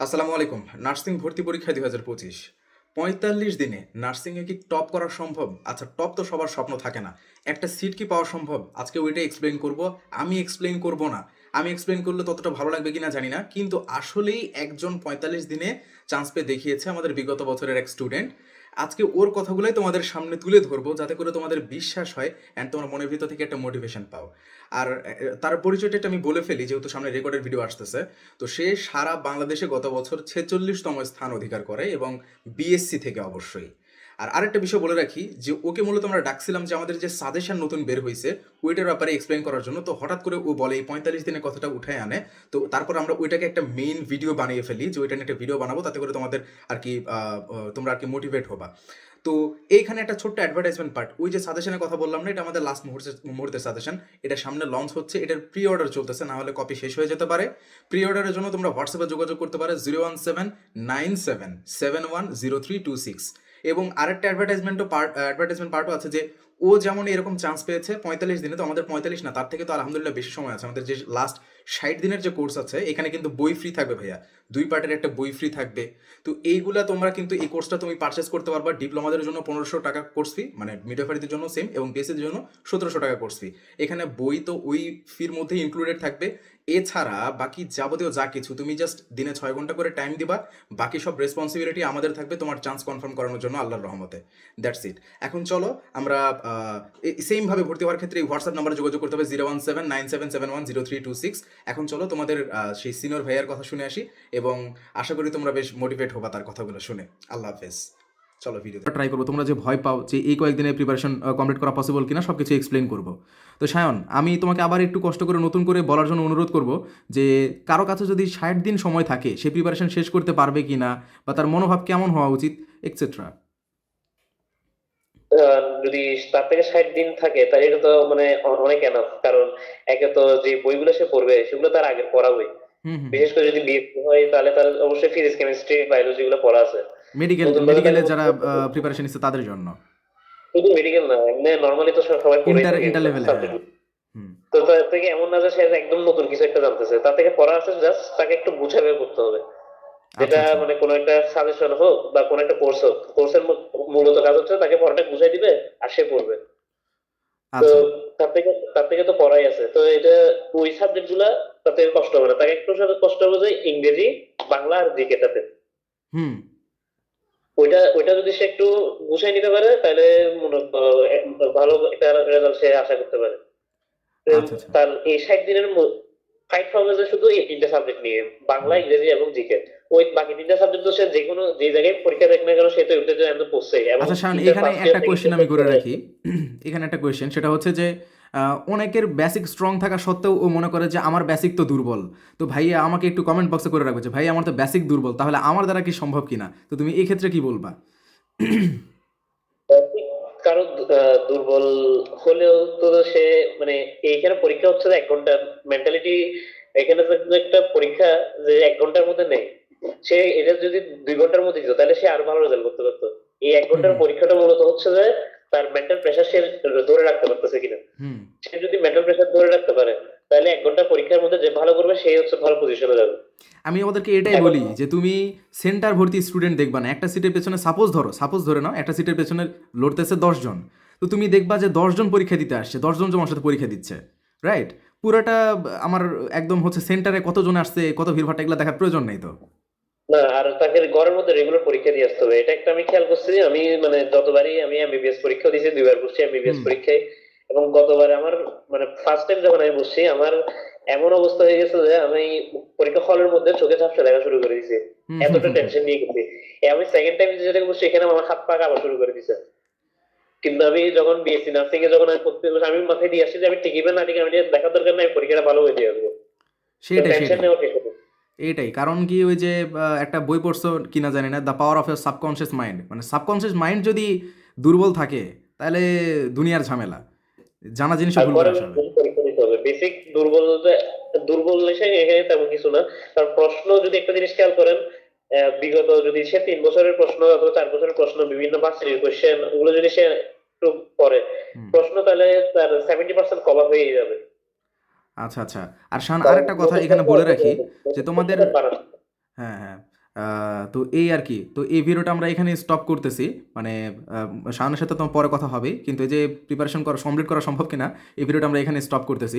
আসসালামু আলাইকুম। নার্সিং ভর্তি পরীক্ষা দুই হাজার পঁচিশ। পঁয়তাল্লিশ দিনে নার্সিংয়ে কি টপ করা সম্ভব? আচ্ছা টপ তো সবার স্বপ্ন থাকে না। একটা সিট কি পাওয়া সম্ভব? আজকে ওইটা এক্সপ্লেন করব, আমি এক্সপ্লেন করব না। আমি এক্সপ্লেন করলে ততটা ভালো লাগবে কিনা জানি না, কিন্তু আসলেই একজন পঁয়তাল্লিশ দিনে চান্স পেয়ে দেখিয়েছে আমাদের বিগত বছরের এক স্টুডেন্ট আজকে ওর কথাগুলোই তোমাদের সামনে তুলে ধরবো, যাতে করে তোমাদের বিশ্বাস হয় অ্যান্ড তোমার মনের ভিতর থেকে একটা মোটিভেশন পাও। আর তার পরিচয়টা আমি বলে ফেলি, যেহেতু সামনে রেকর্ডের ভিডিও আসতেছে। তো সে সারা বাংলাদেশে গত বছর ছেচল্লিশতম স্থান অধিকার করে এবং বিএসসি থেকে অবশ্যই। আর আরেকটা বিষয় বলে রাখি যে ওকে মূলত আমরা ডাকছিলাম যে আমাদের যে সাজেশন নতুন বের হয়েছে, ওইটার ব্যাপারে এক্সপ্লেন করার জন্য। তো হঠাৎ করে ও বলে, এই পঁয়তাল্লিশ দিনের কথাটা উঠায় আনে। তো তারপর আমরা ওইটাকে একটা মেইন ভিডিও বানিয়ে ফেলি যে ওইটা নিয়ে একটা ভিডিও বানাবো, তাতে করে তোমাদের আর কি তোমরা আর কি মোটিভেট হবা। তো এইখানে একটা ছোট্ট অ্যাডভার্টাইজমেন্ট পার্ট ওই যে সাজেশনের কথা বললাম না, এটা আমাদের লাস্ট মুহূর্তে, মুহূর্তের সাজেশন এটা সামনে লঞ্চ হচ্ছে, এটার প্রি অর্ডার চলতেছে, না হলে কপি শেষ হয়ে যেতে পারে। প্রি অর্ডারের জন্য তোমরা হোয়াটসঅ্যাপে যোগাযোগ করতে পারো zero one seven nine seven seven one zero three two six এবং আরেকটা অ্যাডভার্টাইজমেন্টও পার্ট অ্যাডভার্টাইজমেন্ট পার্টও আছে যে ও যেমন এরকম চান্স পেয়েছে, পঁয়তাল্লিশ দিনে, তো আমাদের পঁয়তাল্লিশ না, তার থেকে তো আলহামদুলিল্লাহ বেশি সময় আছে। আমাদের যে লাস্ট ষাট দিনের যে কোর্স আছে, এখানে কিন্তু বই ফ্রি থাকবে ভাইয়া। দুই পার্টের একটা বই ফ্রি থাকবে। তো এইগুলা তোমরা কিন্তু এই কোর্সটা তুমি পারচেস করতে পারবা ডিপ্লোমাদের জন্য পনেরোশো টাকা কোর্স ফি মানে মিডিয়াফারিদের জন্য সেম এবং বিএসসির জন্য সতেরোশো টাকা কোর্স ফি এখানে বই তো ওই ফির মধ্যেই ইনক্লুডেড থাকবে। এছাড়া বাকি যাবতীয় যা কিছু তুমি জাস্ট দিনে ছয় ঘণ্টা করে টাইম দিবা, বাকি সব রেসপন্সিবিলিটি আমাদের থাকবে তোমার চান্স কনফার্ম করানোর জন্য আল্লাহর রহমতে। দ্যাটস ইট এখন চলো, আমরা সেমভাবে ভর্তি হওয়ার ক্ষেত্রে হোয়াটসঅ্যাপ নাম্বারে যোগাযোগ করতে হবে zero one seven nine seven seven one zero three two six এখন চলো তোমাদের সেই সিনিয়র ভাইয়ার কথা শুনে আসি এবং আশা করি তোমরা বেশ মোটিভেট হবা তার কথাগুলো শুনে। আল্লাহ হাফেজ। চলো ভিডিও ট্রাই করব। তোমরা যে ভয় পাও যে এই কয়েকদিনে প্রিপারেশন কমপ্লিট করা পসিবল কিনা সব কিছু এক্সপ্লেন করব। তো সায়ন, আমি তোমাকে আবার একটু কষ্ট করে নতুন করে বলার জন্য অনুরোধ করব যে কারও কাছে যদি ষাট দিন সময় থাকে, সে প্রিপারেশন শেষ করতে পারবে কিনা বা তার মনোভাব কেমন হওয়া উচিত এক্সেট্রা যদি তার থেকে ষাট দিন থাকে তাহলে এটা তো মানে অনেক এনাফ কারণ একে তো যে বইগুলো সে পড়বে সেগুলো তার আগের পড়া বই। বিশেষ করে যদি বিএসসি হয় তাহলে তার অবশ্যই ফিজিক্স কেমিস্ট্রি বায়োলজি গুলো পড়া আছে। মেডিকেল মেডিকেলে যারা প্রিপারেশন নিচ্ছে তাদের জন্য? শুধু মেডিকেল না এমনি নর্মালি তো সব- সবাই পড়ে ইন্টার ইন্টার লেভেলে তো তার থেকে এমন না যে সে একদম নতুন কিছু একটা জানতেছে। তার থেকে পড়া আছে জাস্ট তাকে একটু বুঝে বের করতে হবে। যেটা আচ্ছা, আচ্ছা। মানে কোনো একটা সাজেশন হোক বা কোন একটা কোর্স হোক কোর্সের মূলত কাজ হচ্ছে তাকে পড়াটা বুঝাই দিবে আর সে পড়বে। তো আচ্ছা তার থেকে তার থেকে তো পড়াই আছে। তো এটা ওই সাবজেক্টগুলা তার থেকে কষ্ট হবে না। তাকে একটু কষ্ট হবে যে ইংরেজি বাংলা আর জিকেটাতে হুম। ওইটা ওইটা যদি সে একটু গুছাই নিতে পারে তাহলে ভালো একটা রেজাল্ট সে আশা করতে পারে। তো। তার এই ষাট দিনের ফাইট হবে যে শুধু এই তিনটা সাবজেক্ট নিয়ে বাংলা ইংরেজি এবং জিকে ওই বাকি তিনটা সাবজেক্ট তো সে যে কোনো যে জায়গায় পরীক্ষা দেখ না কেন সে তো পড়ছে আচ্ছা শান এখানে একটা আমি করে রাখি। এখানে একটা সেটা হচ্ছে যে অনেকের বেসিক স্ট্রং থাকা সত্ত্বেও ও মনে করে যে আমার বেসিক তো দুর্বল। তো ভাইয়া আমাকে একটু কমেন্ট বক্সে করে রাখবে যে ভাই আমার তো বেসিক দুর্বল তাহলে আমার দ্বারা কি সম্ভব কিনা? তো তুমি এই ক্ষেত্রে কি বলবা? কারও দুর্বল হলেও তো সে মানে এইখানে পরীক্ষা হচ্ছে এক ঘণ্টা মেন্টালিটি এখানে একটা পরীক্ষা যে এক ঘণ্টার মধ্যে নেই। সে এটা যদি দুই ঘণ্টার মধ্যে দিত তাহলে সে আরও ভালো রেজাল্ট করতে পারতো। এই এক ঘণ্টার পরীক্ষাটা মূলত হচ্ছে যে তার মেন্টাল প্রেশার সে ধরে রাখতে পারতেছে কিনা। সে যদি মেন্টাল প্রেশার ধরে রাখতে পারে তাহলে এক ঘণ্টা পরীক্ষার মধ্যে যে ভালো করবে সেই হচ্ছে ভালো পজিশনে যাবে। আমি ওদেরকে এটাই বলি যে তুমি সেন্টার ভর্তি স্টুডেন্ট দেখবা না। একটা সিটের পেছনে সাপোজ ধরো সাপোজ ধরে নাও একটা সিটের পেছনে লড়তেছে দশজন তো তুমি দেখবা যে দশজন পরীক্ষা দিতে আসছে দশজন তোমার সাথে পরীক্ষা দিচ্ছে রাইট পুরোটা আমার একদম হচ্ছে সেন্টারে কতজন আসছে কত ভিড় ভিড়ভাট্টা এগুলো দেখার প্রয়োজন নেই তো। না আর তাকে ঘরের মধ্যে রেগুলার পরীক্ষা দিয়ে আসতে হবে। এটা একটা আমি খেয়াল করছি আমি মানে যতবারই আমি এমবিবিএস পরীক্ষা দিয়েছি দুইবার বসছি এমবিবিএস পরীক্ষায়। এবং গতবার আমার মানে ফার্স্ট টাইম যখন আমি বসছি আমার এমন অবস্থা হয়ে গেছে যে আমি পরীক্ষা হলের মধ্যে চোখে ঝাপসা দেখা শুরু করে দিয়েছি। এতটা। টেনশন নিয়ে গেছি। আমি সেকেন্ড টাইম যেটা বসছি এখানে আমার হাত পা কাঁপা শুরু করে দিয়েছে। কিন্তু আমি যখন বিএসসি নার্সিং এ যখন আমি পড়তে আমি মাথায় দিয়ে আসছি যে আমি টিকিবে না টিকে আমি দেখার দরকার নাই পরীক্ষাটা ভালো হয়ে দিয়ে আসব সেটাই। টেনশন এটাই। কারণ কি ওই যে একটা বই পড়ছো কিনা জানি না দ্য পাওয়ার অফ এর সাবকনশিয়াস মাইন্ড মানে সাবকনশিয়াস মাইন্ড যদি দুর্বল থাকে তাহলে দুনিয়ার ঝামেলা। জানা জিনিসও ভুল করে বেসিক দুর্বল এখানে তেমন কিছু না। কারণ প্রশ্ন যদি একটা জিনিস খেয়াল করেন বিগত যদি সে তিন বছরের প্রশ্ন অথবা চার বছরের প্রশ্ন বিভিন্ন ভার্সিটির কোয়েশ্চেন ওগুলো যদি সে হুম। প্রশ্ন তাহলে তার সেভেন্টি পার্সেন্ট কভার হয়ে যাবে। আচ্ছা আচ্ছা। আর শান আর একটা কথা এখানে বলে রাখি যে তোমাদের হ্যাঁ হ্যাঁ। তো এই আর কি তো এই ভিডিওটা আমরা এখানে স্টপ করতেছি। মানে শাহানের সাথে তোমার পরে কথা হবে কিন্তু এই যে প্রিপারেশন করা কমপ্লিট করা সম্ভব কিনা এই ভিডিওটা আমরা এখানে স্টপ করতেছি।